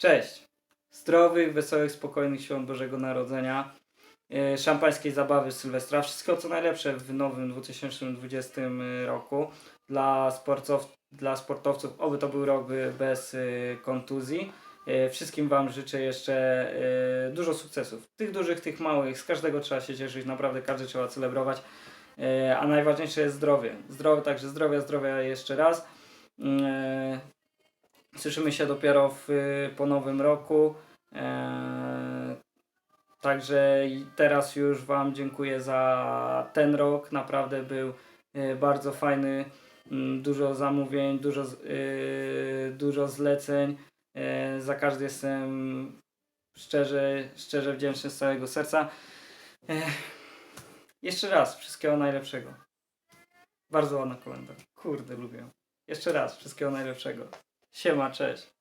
Cześć! Zdrowych, wesołych, spokojnych świąt Bożego Narodzenia, e, szampańskiej zabawy Sylwestra, wszystkiego co najlepsze w nowym 2020 roku dla, sportow, dla sportowców, oby to był rok bez e, kontuzji. E, Wszystkim Wam życzę jeszcze dużo sukcesów. Tych dużych, tych małych, z każdego trzeba się cieszyć, naprawdę każdy trzeba celebrować. A najważniejsze jest zdrowie. Zdrowie, także zdrowia, zdrowia jeszcze raz. Słyszymy się dopiero w, po nowym roku. E, także teraz już Wam dziękuję za ten rok. Naprawdę był e, bardzo fajny. Mm, Dużo zamówień, dużo, e, dużo zleceń. Za każdy jestem szczerze, szczerze wdzięczny z całego serca. Jeszcze raz wszystkiego najlepszego. Bardzo ładna komenda. Kurde, lubię. Jeszcze raz wszystkiego najlepszego. Siema, cześć.